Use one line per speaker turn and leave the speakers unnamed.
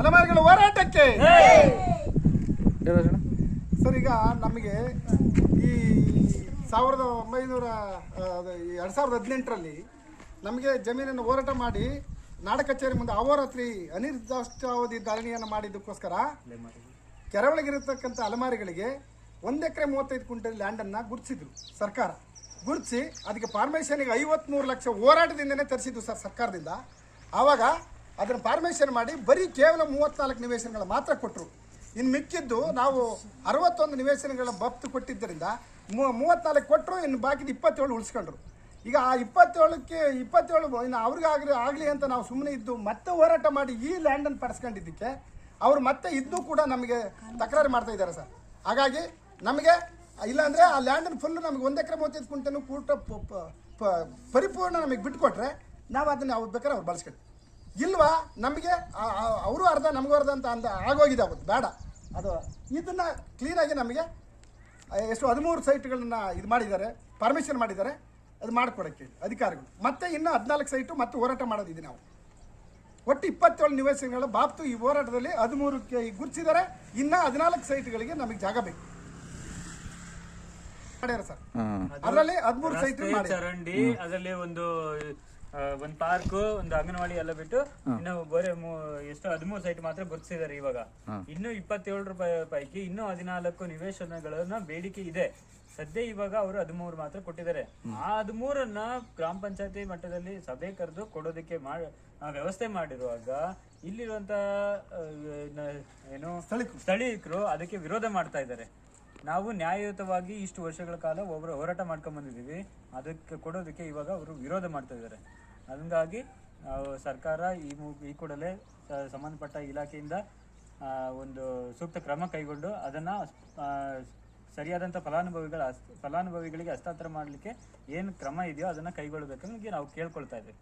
ಅಲೆಮಾರಿಗಳ ಹೋರಾಟಕ್ಕೆ. ಸರ್ ಈಗ ನಮಗೆ ಈ ಸಾವಿರದ ಒಂಬೈನೂರ ಎರಡು ಸಾವಿರದ ಹದಿನೆಂಟರಲ್ಲಿ ನಮಗೆ ಜಮೀನನ್ನು ಹೋರಾಟ ಮಾಡಿ ನಾಡ ಕಚೇರಿ ಮುಂದೆ ಅಹೋರಾತ್ರಿ ಅನಿರ್ದಿಷ್ಟಾವಧಿ ಧರಣಿಯನ್ನು ಮಾಡಿದ್ದಕ್ಕೋಸ್ಕರ ಕೆರವಳಗಿರತಕ್ಕಂಥ ಅಲಮಾರಿಗಳಿಗೆ ಒಂದು ಎಕರೆ ಮೂವತ್ತೈದು ಕ್ವಿಂಟಲ್ ಲ್ಯಾಂಡನ್ನು ಗುರುತಿಸಿದ್ರು ಸರ್ಕಾರ. ಗುರುತಿಸಿ ಅದಕ್ಕೆ ಫಾರ್ಮೇಷನಿಗೆ ಐವತ್ತ್ಮೂರು ಲಕ್ಷ ಹೋರಾಟದಿಂದನೇ ತರಿಸಿದ್ರು ಸರ್ ಸರ್ಕಾರದಿಂದ. ಆವಾಗ ಅದನ್ನು ಫಾರ್ಮೇಷನ್ ಮಾಡಿ ಬರೀ ಕೇವಲ ಮೂವತ್ನಾಲ್ಕು ನಿವೇಶನಗಳು ಮಾತ್ರ ಕೊಟ್ಟರು ಇನ್ನು ಮಿಕ್ಕಿದ್ದು ನಾವು ಅರವತ್ತೊಂದು ನಿವೇಶನಗಳ ಬಪ್ತು ಕೊಟ್ಟಿದ್ದರಿಂದ ಮೂ- ಮೂವತ್ನಾಲ್ಕು ಕೊಟ್ಟರು ಇನ್ನು ಬಾಕಿದ ಇಪ್ಪತ್ತೇಳು ಉಳಿಸ್ಕೊಂಡ್ರು. ಈಗ ಆ ಇಪ್ಪತ್ತೇಳಕ್ಕೆ, ಇಪ್ಪತ್ತೇಳು ಇನ್ನು ಅವ್ರಿಗಾಗಲಿ ಆಗಲಿ ಅಂತ ನಾವು ಸುಮ್ಮನೆ ಇದ್ದು ಮತ್ತೆ ಹೋರಾಟ ಮಾಡಿ ಈ ಲ್ಯಾಂಡನ್ನು ಪಡಿಸ್ಕೊಂಡಿದ್ದಕ್ಕೆ ಅವರು ಮತ್ತೆ ಇದ್ದು ಕೂಡ ನಮಗೆ ತಕರಾರು ಮಾಡ್ತಾ ಇದ್ದಾರೆ ಸರ್. ಹಾಗಾಗಿ ನಮಗೆ, ಇಲ್ಲಾಂದರೆ ಆ ಲ್ಯಾಂಡನ್ನು ಫುಲ್ ನಮಗೆ ಒಂದು ಎಕರೆ ಮೂವತ್ತೈದು ಕುಂಟನು ಕೂಟ ಪರಿಪೂರ್ಣ ನಮಗೆ ಬಿಟ್ಕೊಟ್ರೆ ನಾವು ಅದನ್ನು ಅವ್ರು ಬೇಕಾದ್ರೆ ಅವ್ರು ಬಳಸ್ಕೊಳ್ಳಿ. ಇಲ್ವಾ? ನಮಗೆ ಅವರು ಅರ್ಧ ನಮಗೂ ಅರ್ಧ ಅಂತ ಅಂದ ಆಗೋಗಿದೆ ಅವತ್ತು ಬೇಡ. ಅದು ಇದನ್ನು ಕ್ಲೀನಾಗಿ ನಮಗೆ ಎಷ್ಟು ಹದಿಮೂರು ಸೈಟ್ಗಳನ್ನ ಇದು ಮಾಡಿದ್ದಾರೆ ಪರ್ಮಿಷನ್ ಮಾಡಿದ್ದಾರೆ ಅದು ಮಾಡಿಕೊಡಕ್ಕೆ ಹೇಳಿ ಅಧಿಕಾರಿಗಳು. ಮತ್ತೆ ಇನ್ನೂ ಹದಿನಾಲ್ಕು ಸೈಟು ಮತ್ತೆ ಹೋರಾಟ ಮಾಡೋದಿದೆ ನಾವು. ಒಟ್ಟು ಇಪ್ಪತ್ತೇಳು ನಿವೇಶನಗಳ ಬಾಪ್ತು ಈ ಹೋರಾಟದಲ್ಲಿ ಹದಿಮೂರಕ್ಕೆ ಗುರುತಿಸಿದ್ದಾರೆ. ಇನ್ನೂ ಹದಿನಾಲ್ಕು ಸೈಟ್ಗಳಿಗೆ ನಮಗೆ ಜಾಗ ಬೇಕು. ಮಾಡ್ಯಾರ ಸರ್. ಅದರಲ್ಲಿ ಹದಿಮೂರು ಸೈಟ್ ಮಾಡಿ
ಚರಂಡಿ ಅದರಲ್ಲಿ ಒಂದು ಒಂದ್ ಪಾರ್ಕ್ ಒಂದು ಅಂಗನವಾಡಿ ಎಲ್ಲ ಬಿಟ್ಟು ಇನ್ನು ಗೋರೆ ಮೂ- ಎಷ್ಟು ಹದಿಮೂರು ಸೈಟ್ ಮಾತ್ರ ಗುರುತಿಸಿದ್ದಾರೆ ಇವಾಗ. ಇನ್ನು ಇಪ್ಪತ್ತೇಳು ರೂಪಾಯಿ ಪೈಕಿ ಇನ್ನು ಹದಿನಾಲ್ಕು ನಿವೇಶನಗಳನ್ನ ಬೇಡಿಕೆ ಇದೆ. ಸದ್ಯ ಇವಾಗ ಅವರು ಹದಿಮೂರು ಮಾತ್ರ ಕೊಟ್ಟಿದ್ದಾರೆ. ಆ ಹದಿಮೂರನ್ನ ಗ್ರಾಮ ಪಂಚಾಯತಿ ಮಟ್ಟದಲ್ಲಿ ಸಭೆ ಕರೆದು ಕೊಡೋದಕ್ಕೆ ಮಾಡ ವ್ಯವಸ್ಥೆ ಮಾಡಿರುವಾಗ ಇಲ್ಲಿರುವಂತ ಏನು
ಸ್ಥಳೀಯರು
ಸ್ಥಳೀಕರು ಅದಕ್ಕೆ ವಿರೋಧ ಮಾಡ್ತಾ ಇದ್ದಾರೆ. ನಾವು ನ್ಯಾಯಯುತವಾಗಿ ಇಷ್ಟು ವರ್ಷಗಳ ಕಾಲ ಒಬ್ಬರು ಹೋರಾಟ ಮಾಡ್ಕೊಂಡ್ ಬಂದಿದ್ದೀವಿ. ಅದಕ್ಕೆ ಕೊಡೋದಕ್ಕೆ ಇವಾಗ ಅವರು ವಿರೋಧ ಮಾಡ್ತಾ ಇದ್ದಾರೆ. ಹಂಗಾಗಿ ಸರ್ಕಾರ ಈ ಮು, ಈ ಕೂಡಲೇ ಸಂಬಂಧಪಟ್ಟ ಇಲಾಖೆಯಿಂದ ಒಂದು ಸೂಕ್ತ ಕ್ರಮ ಕೈಗೊಂಡು ಅದನ್ನ ಸರಿಯಾದಂಥ ಫಲಾನುಭವಿಗಳ ಫಲಾನುಭವಿಗಳಿಗೆ ಹಸ್ತಾಂತರ ಮಾಡಲಿಕ್ಕೆ ಏನು ಕ್ರಮ ಇದೆಯೋ ಅದನ್ನು ಕೈಗೊಳ್ಳಬೇಕಂಗೆ ನಾವು ಕೇಳ್ಕೊಳ್ತಾ ಇದ್ದೀವಿ.